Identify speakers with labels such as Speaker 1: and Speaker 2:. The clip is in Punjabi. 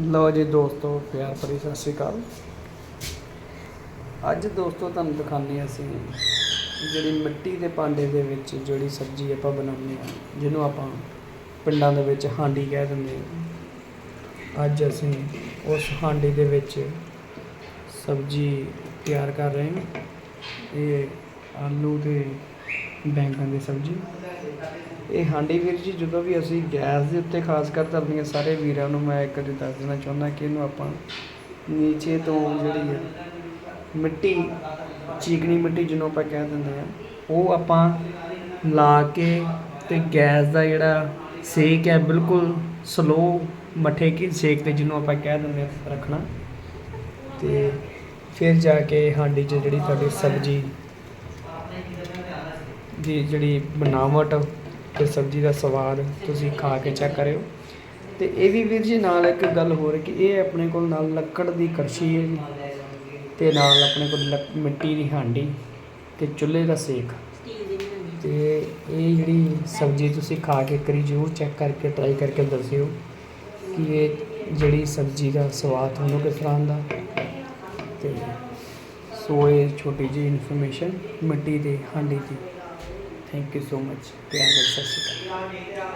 Speaker 1: ਲਓ ਜੀ ਦੋਸਤੋ, ਪਿਆਰ ਭਰੀ ਸਤਿ ਸ਼੍ਰੀ ਅਕਾਲ। ਅੱਜ ਦੋਸਤੋ ਤੁਹਾਨੂੰ ਦਿਖਾਉਂਦੇ ਅਸੀਂ ਜਿਹੜੀ ਮਿੱਟੀ ਦੇ ਭਾਂਡੇ ਦੇ ਵਿੱਚ ਜਿਹੜੀ ਸਬਜ਼ੀ ਆਪਾਂ ਬਣਾਉਂਦੇ ਹਾਂ, ਜਿਹਨੂੰ ਆਪਾਂ ਪਿੰਡਾਂ ਦੇ ਵਿੱਚ ਹਾਂਡੀ ਕਹਿ ਦਿੰਦੇ ਹਾਂ। ਅੱਜ ਅਸੀਂ ਉਸ ਹਾਂਡੀ ਦੇ ਵਿੱਚ ਸਬਜ਼ੀ ਤਿਆਰ ਕਰ ਰਹੇ ਹਾਂ। ਇਹ ਆਲੂ ਤੇ ਬੈਂਗਣ ਦੀ ਸਬਜ਼ੀ। ਇਹ ਹਾਂਡੀ ਵੀਰ ਜੀ, ਜਦੋਂ ਵੀ ਅਸੀਂ ਗੈਸ ਦੇ ਉੱਤੇ ਖਾਸ ਕਰ ਧਰਨੀਆਂ ਸਾਰੇ ਵੀਰਾਂ ਨੂੰ ਮੈਂ ਇੱਕ ਵਾਰੀ ਦੱਸ ਦੇਣਾ ਚਾਹੁੰਦਾ ਕਿ ਇਹਨੂੰ ਆਪਾਂ ਨੀਚੇ ਤੋਂ ਜਿਹੜੀ ਹੈ, ਮਿੱਟੀ, ਚੀਕਣੀ ਮਿੱਟੀ ਜਿਹਨੂੰ ਆਪਾਂ ਕਹਿ ਦਿੰਦੇ ਆ ਉਹ ਆਪਾਂ ਲਾ ਕੇ ਤੇ ਗੈਸ ਦਾ ਜਿਹੜਾ ਸੇਕ ਹੈ, ਬਿਲਕੁਲ ਸਲੋ ਮੱਠੇ ਕੀ ਸੇਕ ਤੇ ਜਿਹਨੂੰ ਆਪਾਂ ਕਹਿ ਦਿੰਦੇ ਆ ਰੱਖਣਾ। ਤੇ ਫਿਰ ਜਾ ਕੇ ਹਾਂਡੀ 'ਚ ਜਿਹੜੀ ਤੁਹਾਡੀ ਸਬਜ਼ੀ ਦੀ ਜਿਹੜੀ ਬਣਾਵਟ ਤੇ ਸਬਜ਼ੀ ਦਾ ਸਵਾਦ ਤੁਸੀਂ ਖਾ ਕੇ ਚੈੱਕ ਕਰਿਓ। ਤੇ ਇਹ ਵੀ ਵੀਰ ਜੀ ਨਾਲ ਇੱਕ ਗੱਲ ਹੋਰ ਕਿ ਇਹ ਆਪਣੇ ਕੋਲ ਨਾਲ ਲੱਕੜ ਦੀ ਕੜਛੀ ਹੈ ਜੀ ਤੇ ਨਾਲ ਆਪਣੇ ਕੋਲ ਲੱਕ- ਮਿੱਟੀ ਦੀ ਹਾਂਡੀ ਤੇ ਚੁੱਲ੍ਹੇ ਦਾ ਸੇਕ। ਤੇ ਇਹ ਜਿਹੜੀ ਸਬਜ਼ੀ ਤੁਸੀਂ ਖਾ ਕੇ ਕਰੀ, ਜ਼ਰੂਰ ਚੈੱਕ ਕਰਕੇ ਟਰਾਈ ਕਰਕੇ ਦੱਸਿਓ ਕਿ ਇਹ ਜਿਹੜੀ ਸਬਜ਼ੀ ਦਾ ਸਵਾਦ ਤੁਹਾਨੂੰ ਕਿਸ ਤਰ੍ਹਾਂ ਦਾ ਤੇ ਸੋ ਇਹ ਛੋਟੀ ਜਿਹੀ ਇਨਫੋਰਮੇਸ਼ਨ ਮਿੱਟੀ ਦੇ ਹਾਂਡੀ ਦੀ। ਥੈਂਕ ਯੂ ਸੋ ਮਚ ਪਿਆਰ ਨਾਲ ਸਤਿ ਸ਼੍ਰੀ ਅਕਾਲ